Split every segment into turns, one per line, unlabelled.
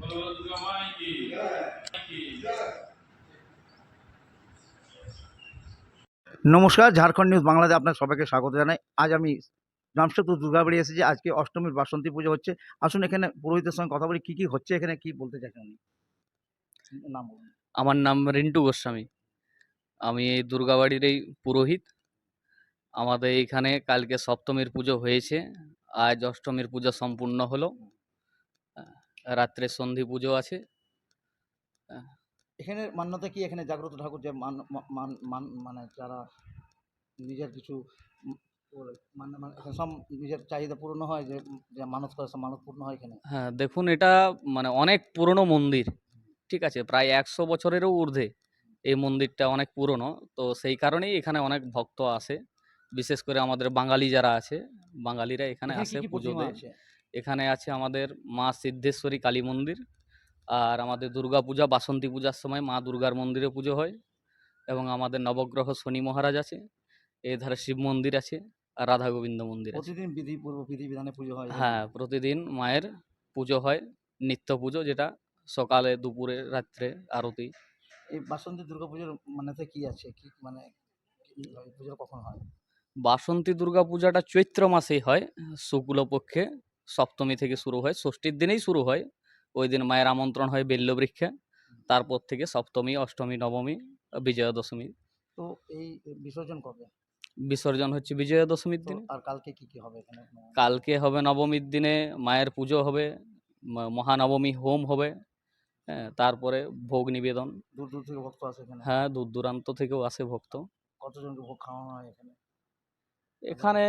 বলো দুর্গা
নমস্কার ঝাড়খণ্ড নিউজ বাংলাতে আপনার সবাইকে স্বাগত জানাই। আজ আমি জামশেদপুর দুর্গাবাড়ি এসেছি আজকে অষ্টমীর বাসন্তী পুজো হচ্ছে আসুন এখানে পুরোহিতের সঙ্গে কথা বলি কি কি হচ্ছে এখানে কি বলতে চাইছেন উনি? নাম বলুন।
আমার নাম রিন্টু গোস্বামী। আমি এই দুর্গাবাড়ির এই পুরোহিত। আমাদের এইখানে কালকে সপ্তমীর পুজো হয়েছে। আজ অষ্টমীর পুজো সম্পূর্ণ হলো। রাত্রে সন্ধি পুজো আছে।
এখানে মান্যতা কি? এখানে জাগ্রত ঠাকুর যে মান মান- মান- যারা নিজের কিছু মানে মানে সব নিজের চাহিদা পূর্ণ হয় যে যে মানত করে সব মানত পূর্ণ হয় এখানে।
হ্যাঁ দেখুন এটা মানে অনেক পুরনো মন্দির ঠিক আছে? প্রায় একশো বছরেরও ঊর্ধ্বে এই মন্দিরটা অনেক পুরনো। তো সেই কারণেই এখানে অনেক ভক্ত আসে। বিশেষ করে আমাদের বাঙালি যারা আছে বাঙালিরা এখানে আসে পুজো দেয়। এখানে আছে আমাদের মা সিদ্ধেশ্বরী কালী মন্দির আর আমাদের দুর্গা পূজা বাসন্তী পূজার সময় মা দুর্গার মন্দিরে পুজো হয় এবং আমাদের নবগ্রহ শনি মহারাজ আছে এই ধারে শিব মন্দির আছে আর রাধা গোবিন্দ মন্দির আছে।
প্রতিদিন বিধি পূর্ব বিধি বিধানে পুজো হয়
হ্যাঁ প্রতিদিন মায়ের পুজো হয় নিত্য পুজো যেটা সকালে দুপুরে রাত্রে আরতি।
এই বাসন্তী দুর্গা পুজোর মানেতে কি আছে? কি মানে কি হয়? পুজো কখন হয়?
বাসন্তী দুর্গা পূজাটা চৈত্র মাসেই হয় শুক্লপক্ষে সপ্তমী থেকে শুরু হয় ষষ্ঠীর দিনেই শুরু হয়। ওই দিন মায়ের আমন্ত্রণ হয় বেল্লবৃক্ষে তারপর থেকে সপ্তমী অষ্টমী নবমী বিজয়া দশমী
তো এই বিসর্জন কবে?
বিসর্জন হচ্ছে বিজয়া দশমীর দিন।
আর কালকে কি কি হবে এখানে?
কালকে হবে নবমীর দিনে মায়ের পুজো হবে মহানবমী হোম হবে হ্যাঁ তারপরে ভোগ নিবেদন।
দূর দূর থেকে ভক্ত আসে এখানে?
হ্যাঁ দূর দূরান্ত থেকেও আসে ভক্ত।
কতজনকে ভোগ খাওয়ানো হয় এখানে?
এখানে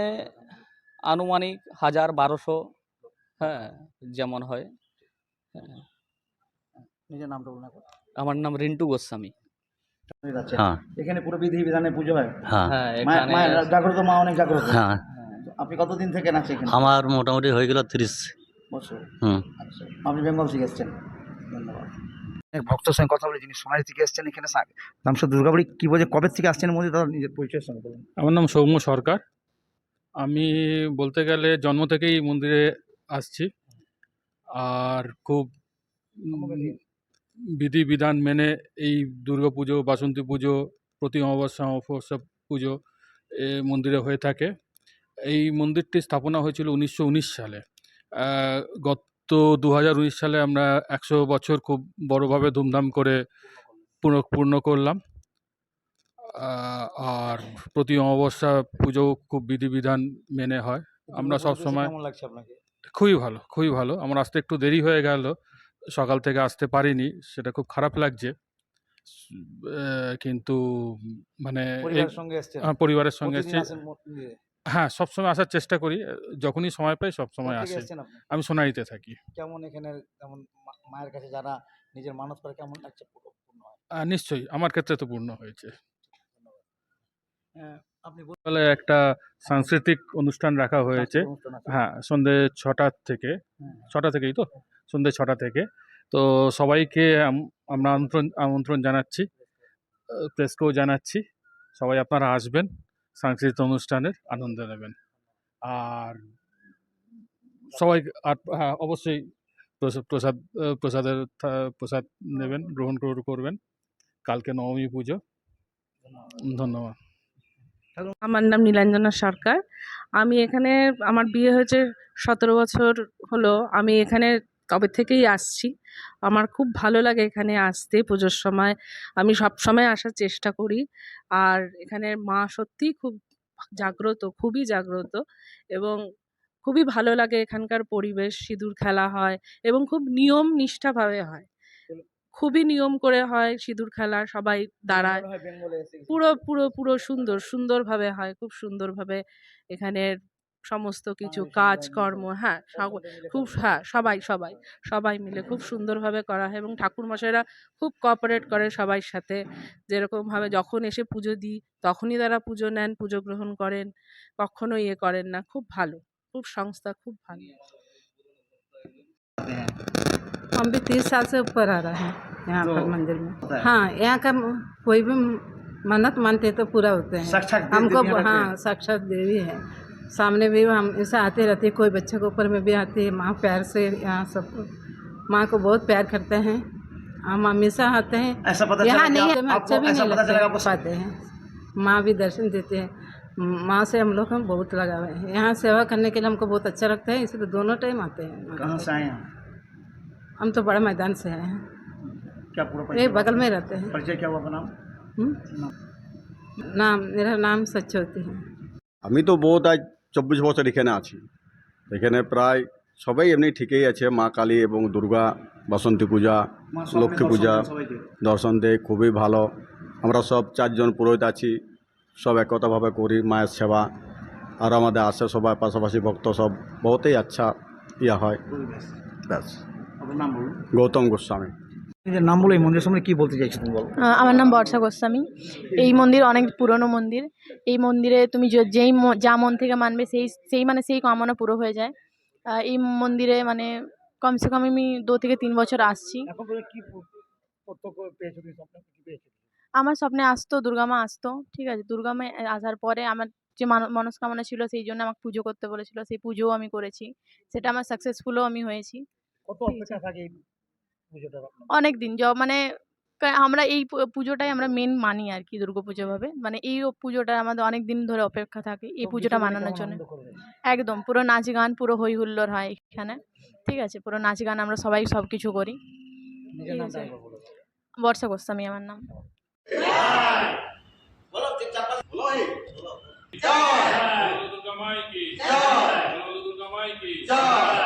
আনুমানিক হাজার বারোশো হ্যাঁ যেমন হয়। হ্যাঁ,
নিজের নামটা বলুন
আমার নাম রিন্টু গোস্বামী।
হ্যাঁ।
এখানে পুরো বিধি বিধানে পুজো হয়?
হ্যাঁ।
হ্যাঁ
জাগ্রত মা অনেক জাগ্রত।
হ্যাঁ।
আপনি কতদিন থেকে নাচে এখানে?
আমার মোটামুটি হয়ে গেল তিরিশ।
বছর।
হুম।
আচ্ছা আপনি বেঙ্গল থেকে এসছেন। ধন্যবাদ। ভক্তের সঙ্গে কথা বলে যিনি সোনারি থেকে এসছেন এখানে রামসর দুর্গাবাড়ি কি বলছে কবে থেকে আসছেন মধ্যে তার নিজের পরিচয়ের সঙ্গে বলুন।
আমার নাম সৌম্য সরকার। আমি বলতে গেলে জন্ম থেকেই মন্দিরে আসছি। আর খুব বিধি বিধান মেনে এই দুর্গা পুজো বাসন্তী পুজো প্রতি অমাবস্যা অমাবস্যা পুজো এ মন্দিরে হয়ে থাকে। এই মন্দিরটি স্থাপনা হয়েছিল উনিশশো উনিশ সালে। গত দু হাজার উনিশ সালে আমরা একশো বছর খুব বড়োভাবে ধুমধাম করে পূর্ণ পূর্ণ করলাম। আর প্রতি অমাবস্যা পুজো খুব বিধিবিধান মেনে হয়। আমরা সব সময়
কেমন লাগছে আপনাকে?
খুবই ভালো খুবই ভালো। আমার আসতে একটু দেরি হয়ে গেল সকাল থেকে আসতে পারিনি সেটা খুব খারাপ লাগছে। আহ, কিন্তু মানে
পরিবারের সঙ্গে এসছেন
হ্যাঁ, পরিবারের সঙ্গে
প্রতিদিন
এসেছি? হ্যাঁ সবসময় আসার চেষ্টা করি যখনই সময় পাই সবসময়
কোথা থেকে
আসি।
এসছেন আপনি?
আমি সোনাইতে থাকি।
কেমন এখানে যেমন মা- মায়ের কাছে যারা নিজের মানত করে কেমন লাগছে পুরো পূর্ণ হয়?
আহ, নিশ্চয়ই আমার ক্ষেত্রে তো পূর্ণ হয়েছে।
হ্যাঁ,
তাহলে একটা সাংস্কৃতিক অনুষ্ঠান রাখা হয়েছে। হ্যাঁ সন্ধে ছটার থেকে।
হ্যাঁ।
ছটা থেকেই তো? সন্ধে ছটা থেকে। তো সবাইকে আমরা আমন্ত্রণ আমন্ত্রণ জানাচ্ছি। প্রেসকেও জানাচ্ছি। সবাই আপনারা আসবেন সাংস্কৃতিক অনুষ্ঠানের আনন্দ নেবেন। আর সবাই আর হ্যাঁ অবশ্যই প্রসাদ প্রসাদ প্রসাদের প্রসাদ নেবেন গ্রহণ কর- করবেন। কালকে নবমী পুজো। ধন্যবাদ।
আমার নাম নীলাঞ্জনা সরকার। আমি এখানে, আমার বিয়ে হয়েছে সতেরো বছর হলো। আমি এখানে তবে থেকেই আসছি। আমার খুব ভালো লাগে এখানে আসতে পুজোর সময়। আমি সব সময় আসার চেষ্টা করি। আর এখানে মা সত্যিই খুব জাগ্রত, খুবই জাগ্রত এবং খুবই ভালো লাগে এখানকার পরিবেশ। সিঁদুর খেলা হয় এবং খুব নিয়ম নিষ্ঠাভাবে হয়। খুবই নিয়ম করে হয় সিঁদুর খেলা সবাই দাঁড়ায়
মনে হয় বেঙ্গলে এসে গেছি।
পুরো পুরো পুরো সুন্দর সুন্দরভাবে হয় খুব সুন্দরভাবে এখানের সমস্ত কিছু কাজকর্ম হ্যাঁ সব- খুব হ্যাঁ সবাই সবাই সবাই মিলে খুব সুন্দরভাবে করা হয় এবং ঠাকুরমশাইরা খুব কোঅপারেট করে সবার সাথে যেরকমভাবে যখন এসে পুজো দিই তখনই তারা পুজো নেন পুজো গ্রহণ করেন কখনো ইয়ে করেন না খুব ভালো খুব সংস্থা খুব ভালো
हम भी तीस साल से ऊपर आ रहे हैं यहाँ
तो
पर मंदिर में।
हाँ।
यहाँ का कोई भी मन्नत मानते तो पूरा होते हैं। हमको हाँ साक्षात देवी है। सामने भी हम ऐसे आते रहते हैं कोई बच्चे के ऊपर में भी आती है माँ प्यार से यहाँ सब माँ को बहुत प्यार करते हैं। हम हमेशा आते हैं।
ऐसा पता
यहाँ नहीं आते अच्छा भी नहीं
पता चला
लगता पाते हैं। माँ भी दर्शन देते हैं। माँ से हम लोग हम बहुत लगाव है। यहाँ सेवा करने के लिए हमको बहुत अच्छा लगता है इसलिए दोनों टाइम आते हैं।
कहाँ से आए
हम तो बड़ा मैदान से आए हैं।
क्या पूरा
ये
परिचय
बगल में रहते हैं
परिचय क्या हुआ आपका नाम
हम्म? नाम मेरा नाम सच्चोती है
আমি তো বোধ আজ চব্বিশ বছর এখানে আছি এখানে প্রায় সবাই এমনি ঠিকই আছে মা কালী এবং দুর্গা বাসন্তী পূজা
মা সব
লক্ষ্মী
দর্শন
পূজা
দেন সবাইকে।
দর্শন দেয় খুবই ভালো আমরা সব চারজন পুরোহিত আছি সব একতাভাবে করি মায়ের সেবা আর আমাদের আসে সবাই পাশাপাশি ভক্ত সব বহুতই আচ্ছা ইয়া হয়
পরিবেশ।
ব্যাস
আপনার নাম বলুন
গৌতম গোস্বামী
নিজের নাম বলে এই মন্দিরের কি বলতে চাইছো তুমি বলো?
আমার নাম বর্ষা গোস্বামী। এই মন্দির অনেক পুরনো মন্দির। এই মন্দিরে তুমি যেই যা মন থেকে মানবে সেই সেই মানে সেই কামনা পুরো হয়ে যায়। এই মন্দিরে মানে কমসে কম আমি দু থেকে তিন বছর আসছি। আমার স্বপ্নে আসতো দুর্গামা আসতো ঠিক আছে? দুর্গামা আসার পরে আমার যে মানো- মনস্কামনা ছিল সেই জন্য আমাকে পুজো করতে বলেছিল। সেই পুজোও আমি করেছি। সেটা আমার সাকসেসফুলও আমি হয়েছি।
কত
অনেক দিন। য মানে কা- আমরা এই পু- পুজোটাই আমরা মেন মানি আর কি দুর্গা পুজো ভাবে। মানে এই পুজোটা আমাদের অনেক দিন ধরে অপেক্ষা থাকে এই পুজোটা মানানোর
কেমন
জন্য।
আনন্দ?
একদম পুরো নাচ গান পুরো হই হুল্লোড় হয় এখানে। ঠিক আছে পুরো নাচ গান আমরা সবাই সব কিছু করি।
নিজের
ঠিক
নামটা
আছে।
একবার বলে দাও।
বর্ষা গোস্বামী আমার নাম।
জয়! দুর্গা মাই কি জয়! দুর্গা মাই কি জয়!